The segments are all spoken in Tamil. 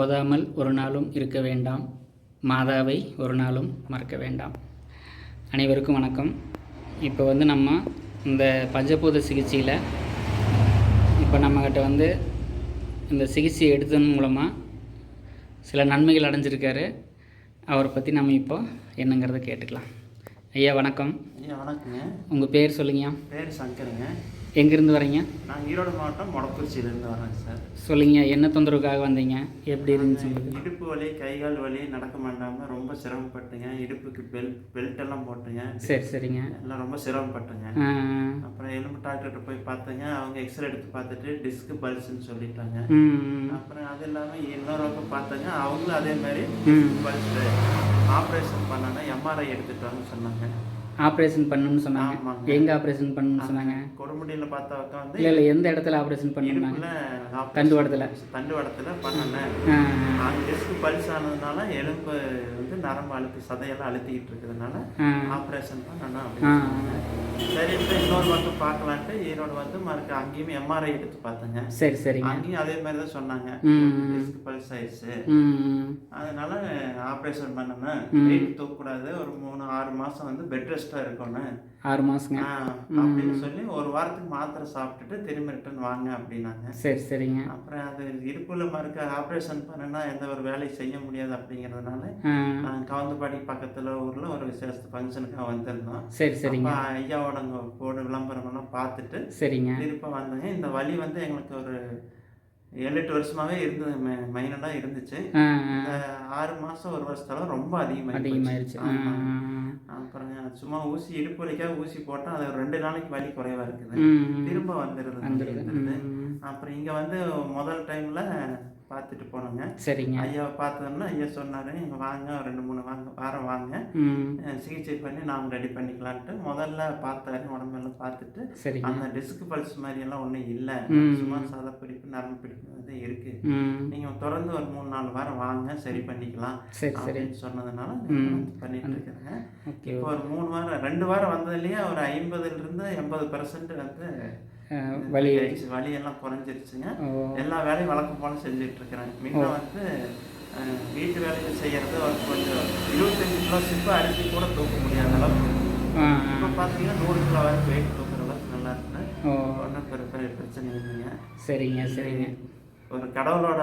ஓதாமல் ஒரு நாளும் இருக்க வேண்டாம். மாதாவை ஒரு நாளும் மறக்க வேண்டாம். அனைவருக்கும் வணக்கம். இப்போ வந்து நம்ம இந்த பஞ்சபூத சிகிச்சையில் இப்போ நம்மக்கிட்ட வந்து இந்த சிகிச்சை எடுத்ததன் மூலமாக சில நன்மைகள் அடைஞ்சிருக்காரு. அவரை பற்றி நம்ம இப்போ என்னங்கிறத கேட்டுக்கலாம். ஐயா வணக்கம். ஐயா வணக்கங்க. உங்கள் பேர் சொல்லுங்கய்யா. பேர் சங்கருங்க. எங்கேருந்து வரீங்க? நான் ஈரோடு மாவட்டம் மொடக்குறிச்சியிலேருந்து வரேன் சார். சொல்லுங்க என்ன தொந்தரவுக்காக வந்தீங்க? எப்படி இருந்துச்சு இடுப்பு வலி கை கால் வலி நடக்க மாட்டாமல் ரொம்ப சிரமப்பட்டுங்க. இடுப்புக்கு பெல்ட் பெல்ட் எல்லாம் போட்டுங்க. சரி சரிங்க. எல்லாம் ரொம்ப சிரமப்பட்டுங்க. அப்புறம் எலும்பு டாக்டர்கிட்ட போய் பார்த்தேங்க. அவங்க எக்ஸ்ரே எடுத்து பார்த்துட்டு டிஸ்க் பல்ஸ்ன்னு சொல்லிட்டாங்க. அப்புறம் அது இல்லாமல் இன்னொரு பக்கம் பார்த்தேங்க. அவங்களும் அதே மாதிரி. பல்ஸ் ஆப்ரேஷன் பண்ணனா எம்ஆர்ஐ எடுத்துட்டு வாங்க சொன்னாங்க. ஆப்ரேஷன் பண்ணணும்னு சொன்னாங்க. எங்கே ஆப்ரேஷன் பண்ணணும்னு சொன்னாங்க? கொடுமுடியில் பார்த்தாக்க வந்து இல்லை இல்லை எந்த இடத்துல ஆப்ரேஷன் பண்ணணும்னாங்க? தண்டுவடத்துல. தண்டுவடத்தில் டிஸ்க் பல்ஸ் ஆனதுனால எலும்பு வந்து நரம்பு அழுத்தி சதையெல்லாம் அழுத்திக்கிட்டு இருக்கிறதுனால ஆப்ரேஷன் பண்ணணும். சரின்ட்டு இன்னொரு மட்டும் பார்க்கலான்ட்டு ஈரோடு வந்து மறுக்க அங்கேயும் எம்ஆர்ஐ எடுத்து பார்த்தேங்க. சரி சரிங்க. அங்கேயும் அதே மாதிரி தான் சொன்னாங்க. பல்ஸ் ஆயிடுச்சு அதனால ஆப்ரேஷன் பண்ணணும். வெயிட் தூக்கக்கூடாது. ஒரு மூணு ஆறு மாசம் வந்து பெட் ரெஸ்ட்டாக இருக்கணும். ஆறு மாதங்க ஆ, அப்படின்னு சொல்லி ஒரு வாரத்துக்கு மாத்திரை சாப்பிட்டுட்டு திரும்ப ரிட்டர்ன் வாங்க அப்படின்னாங்க. சரி சரிங்க. அப்புறம் அது இடுப்புல மறுக்க ஆப்ரேஷன் பண்ணனா எந்த ஒரு வேலையும் செய்ய முடியாது அப்படிங்கிறதுனால கவுந்தபாடி பக்கத்துல ஊர்ல ஒரு விசேஷ ஃபங்க்ஷனுக்காக வந்திருந்தோம் சரி சரிங்க. ஐயாவோட போர்டு விளம்பரம் எல்லாம் பார்த்துட்டு சரிங்க. திருப்ப வந்தேங்க இந்த வலி வந்து எங்களுக்கு ஒரு ஏழு எட்டு வருஷமாவே இருந்தது. மைனடா இருந்துச்சு. ஆறு மாசம் ஒரு வருஷத்துல ரொம்ப அதிகமாகி அதிகமாயிருச்சு. சும்மா ஊசி இடுப்பு வலிக்காக ஊசி போட்டா அது ரெண்டு நாளைக்கு வலி குறைவா இருக்குது. திரும்ப வந்துடுது. அப்புறம் இங்க வந்து முதல் டைம்ல பார்த்துட்டு போனோங்க. சரிங்க. ஐயாவை பார்த்தோம்னா ஐயா சொன்னாரு இங்க வாங்க ரெண்டு மூணு வாங்க வாரம் வாங்க. சிகிச்சை பண்ணி நாம் ரெடி பண்ணிக்கலான்ட்டு முதல்ல பார்த்தாரு உடம்பெல்லாம் பார்த்துட்டு அந்த டிஸ்க் பல்ஸ் மாதிரி எல்லாம் ஒன்றும் இல்லை. சும்மா சத பிடிப்பு நரம்பு பிடிப்பு வந்து இருக்கு. நீங்க தொடர்ந்து ஒரு மூணு நாலு வாரம் வாங்க சரி பண்ணிக்கலாம். அப்படின்னு சொன்னதுனால பண்ணிட்டு இருக்கிறேங்க இப்போ ஒரு மூணு வாரம் ரெண்டு வாரம் வந்ததுலயே ஒரு ஐம்பதுல இருந்து எண்பது பெர்சன்ட் வந்து வலி. வலி எல்லாம் குறைஞ்சிருச்சுங்க. எல்லா வேலையும் வழக்கம் போல செஞ்சுட்டு இருக்கிறேன் முன்ன வந்து வீட்டு வேலைகள் செய்யறது கொஞ்சம் இருபத்தஞ்சு கிலோ சிப்பு அரிசி கூட தூக்க முடியாத அளவுக்கு. இப்போ பார்த்தீங்கன்னா நூறு கிலோ வரைக்கும் வெயிட் தூக்குற அளவுக்கு நல்லா இருக்கு. ஓ. ஒன்றும் பெரிய பெரிய பிரச்சனை இல்லைங்க. சரிங்க சரிங்க. ஒரு கடவுளோட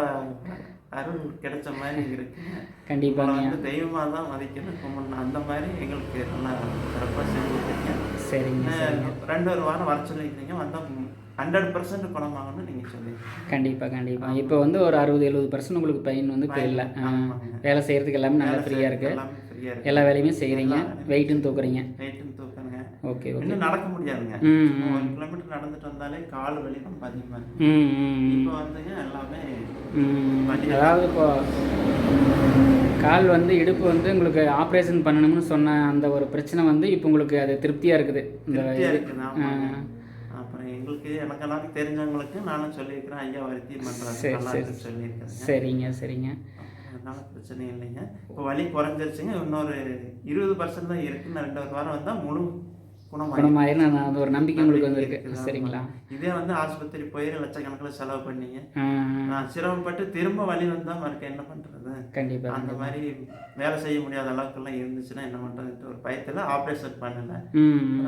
அருள் கிடைச்ச மாதிரி இருக்குங்க உங்களை கண்டிப்பாங்க வந்து தெய்வமாக தான் மதிக்கணும். கும்பிடணும் அந்த மாதிரி எங்களுக்கு நல்லா சிறப்பாக செஞ்சுருக்கீங்க சரிங்க ரெண்டு ஒரு வாரம் வர சொல்லியிருக்கீங்க வந்தால் ஹண்ட்ரட் பர்சன்ட் குணமாகணும்னு நீங்கள் சொல்லி கண்டிப்பாக கண்டிப்பாக இப்போ வந்து ஒரு அறுபது எழுபது பர்சன்ட் உங்களுக்கு பெயின் வந்து இப்போ இல்லை. வேலை செய்கிறதுக்கு எல்லாமே நல்லா ஃப்ரீயாக இருக்குது இருக்கு. எல்லா வேலையுமே செய்கிறீங்க வெயிட்டும் தூக்குறீங்க. வெயிட்டும் தூக்கணுங்க ஓகே ஓகே. நடக்க முடியாதுங்க. ஒரு கிலோமீட்டர் நடந்துட்டு வந்தாலே கால் வலி ரொம்ப அதிகமாக இருக்கு. இப்போ வந்துங்க எல்லாமே அதாவது இப்போ கால் வந்து இடுப்பு வந்து உங்களுக்கு ஆப்ரேஷன் பண்ணணும்னு சொன்ன அந்த ஒரு பிரச்சனை வந்து இப்போ உங்களுக்கு அது திருப்தியாக இருக்குது. இந்த அப்புறம் எங்களுக்கு எனக்கு எல்லாமே தெரிஞ்சவங்களுக்கு நானும் சொல்லியிருக்கிறேன் ஐயா வருத்தி பண்ணுறாங்க சொல்லியிருக்கிறேங்க சரிங்க சரிங்க. அதனால பிரச்சனை இல்லைங்க. இப்போ வலி குறைஞ்சிருச்சுங்க இன்னொரு இருபது பர்சன்ட் தான் இருக்குன்னு ரெண்டு வாரம் வந்தால் முழு குணமாயிரும் நான் அந்த ஒரு நம்பிக்கை உங்களுக்கு வந்திருக்கு. சரிங்களா. இதே வந்து ஆஸ்பத்திரி போய் லட்சக்கணக்கில் செலவு பண்ணீங்க. நான் சிரமப்பட்டு திரும்ப வலி வந்தா மறுக்க என்ன பண்றது? கண்டிப்பாக அந்த மாதிரி வேலை செய்ய முடியாத அளவுக்குலாம் இருந்துச்சுன்னா என்ன பண்றதுன்ட்டு ஒரு பயத்துல ஆப்ரேஷன் பண்ணல.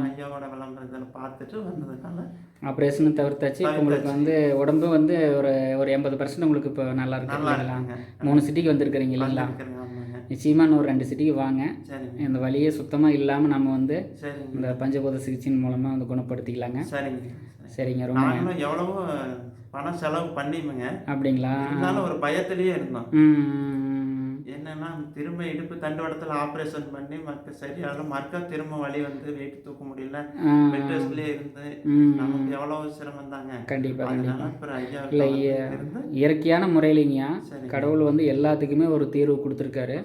ஐயாவோட விளம்பரத்தில் பார்த்துட்டு வந்ததுனால ஆப்ரேஷனை தவிர்த்தாச்சு. இப்போ உங்களுக்கு வந்து உடம்பு வந்து ஒரு ஒரு எண்பது பர்சன்ட் உங்களுக்கு இப்போ நல்லா இருக்கு மூணு சிட்டிக்கு வந்திருக்கிறீங்க இல்லைங்களா? நிச்சயமாக இன்னும் ஒரு ரெண்டு சிட்டிக்கு வாங்க. இந்த வலியே சுத்தமாக இல்லாமல் நம்ம வந்து இந்த பஞ்சபூத சிகிச்சையின் மூலமாக வந்து குணப்படுத்திக்கலாங்க. சரிங்க. சரிங்க ரொம்ப எவ்வளவோ பணம் செலவு பண்ணிமுங்க அப்படிங்களா? ஒரு பயத்திலேயே இருந்தோம். என்னன்னா திரும்ப இடுப்பு தண்டுவடத்தில் ஆப்ரேஷன் பண்ணி மற்ற சரியாக மறுக்க திரும்ப வலி வந்து வெயிட் தூக்க முடியல. பெட் ரெஸ்ட்லயே இருந்து நமக்கு எவ்வளவு சிரமம் தாங்க. கண்டிப்பாக இல்லை இயற்கையான முறையிலைங்க சரி கடவுள் வந்து எல்லாத்துக்குமே ஒரு தீர்வு கொடுத்துருக்காரு.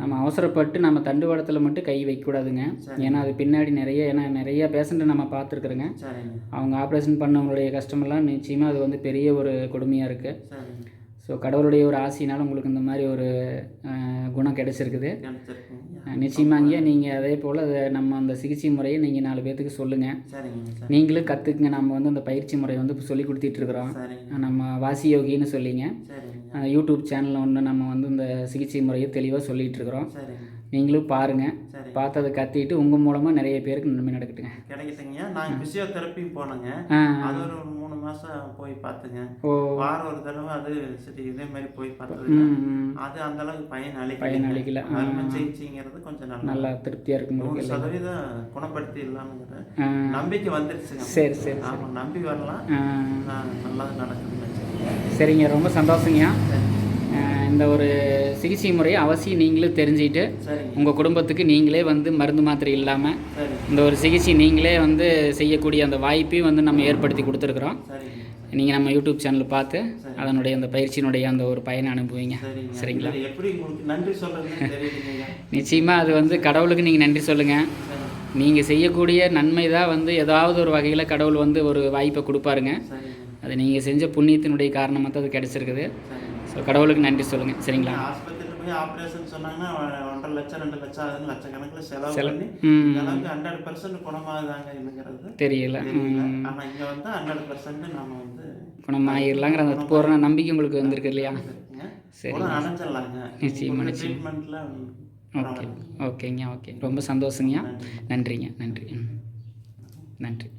நம்ம அவசரப்பட்டு நம்ம தண்டுவடத்தில் மட்டும் கை வைக்கக்கூடாதுங்க. ஏன்னா அது பின்னாடி நிறைய ஏன்னா நிறைய பேஷண்ட்டை நம்ம பார்த்துருக்குறோங்க. அவங்க ஆப்ரேஷன் பண்ணவங்களுடைய கஷ்டமெல்லாம் நிச்சயமாக அது வந்து பெரிய ஒரு கொடுமையாக இருக்குது ஸோ கடவுளுடைய ஒரு ஆசையினால் உங்களுக்கு இந்த மாதிரி ஒரு குணம் கிடைச்சிருக்குது. நிச்சயமாங்க நீங்கள் அதே போல் அதை நம்ம அந்த சிகிச்சை முறையை நீங்கள் நாலு பேர்த்துக்கு சொல்லுங்கள் நீங்களும் கற்றுக்குங்க நம்ம வந்து அந்த பயிற்சி முறையை வந்து இப்போ சொல்லி கொடுத்துட்ருக்குறோம் நம்ம வாசி யோகின்னு சொல்லிங்க. யூடியூப் சேனலில் ஒன்று நம்ம வந்து இந்த சிகிச்சை முறையை தெளிவாக சரிங்க. நீங்களும் பாருங்கள் சரி. பார்த்து அதை கற்றுக்கிட்டு உங்கள் மூலமாக நிறைய பேருக்கு நன்மை நடக்கட்டுங்க. கிடைக்கட்டுங்க. நான் பிசியோதெரப்பியும் போனேங்க. அது ஒரு மூணு மாசம் போய் பார்த்துங்க. ஓ. வாரம் ஒரு தடவை அது சரி இதே மாதிரி போய் ம். அது அந்த அளவுக்கு பயன் அளிக்கல பயன் அளிக்கல. சிகிச்சைங்கிறது கொஞ்சம் நல்லா நல்லா திருப்தியாக இருக்கு உங்களுக்கு நூறு சதவீதம் குணப்படுத்தி இல்லாமங்கிற ஆ. நம்பிக்கை வந்துருச்சுங்க. சரி சரி ஆமா நம்பி வரலாம். நல்லா நடக்குதுன்னு வச்சுக்கோங்க. சரிங்க. ரொம்ப சந்தோஷங்கய்யா. அஹ் இந்த ஒரு சிகிச்சை முறையை அவசியம் நீங்களும் தெரிஞ்சுக்கிட்டு உங்கள் குடும்பத்துக்கு நீங்களே வந்து மருந்து மாத்திரை இல்லாமல் இந்த ஒரு சிகிச்சை நீங்களே வந்து செய்யக்கூடிய அந்த வாய்ப்பையும் வந்து நம்ம ஏற்படுத்தி கொடுத்துருக்குறோம். நீங்கள் நம்ம யூடியூப் சேனல் பார்த்து அதனுடைய அந்த பயிற்சியினுடைய அந்த ஒரு பயனை அனுபவிங்க. சரிங்க. சரிங்களா? நன்றி நிச்சயமாக அது வந்து கடவுளுக்கு நீங்கள் நன்றி சொல்லுங்கள் நீங்கள் செய்யக்கூடிய நன்மை தான் வந்து ஏதாவது ஒரு வகையில் கடவுள் வந்து ஒரு வாய்ப்பை கொடுப்பாருங்க. அது நீங்கள் செஞ்ச புண்ணியத்தினுடைய காரணமாக தான் அது கிடச்சிருக்குது. ஸோ கடவுளுக்கு நன்றி சொல்லுங்கள் சரிங்களா? ஆஸ்பத்திரியில் போய் ஆப்ரேஷன் சொன்னாங்கன்னா ஒன்றரை லட்சம் ரெண்டு லட்சம் ஆகுதுன்னு லட்சக்கணக்கில் செலவு செலவு. பண்ணி அளவுக்கு ஹண்ட்ரட் பர்சன்ட் குணமாகுதாங்க என்னங்கிறது தெரியல. தெரியல. ம். ஆனா இங்க வந்து ஹண்ட்ரட் பர்சன்ட் நாம வந்து குணமாகிடலாங்கிற அந்த பூரண நம்பிக்கை உங்களுக்கு வந்திருக்கு இல்லையா. சரி. அடைஞ்சிடலாங்க நிச்சயமா, நிச்சயமா. ட்ரீட்மெண்ட்ல ஓகே ஓகேங்க ஓகே. ரொம்ப சந்தோஷங்கய்யா. நன்றி. நன்றிங்க நன்றி. நன்றி.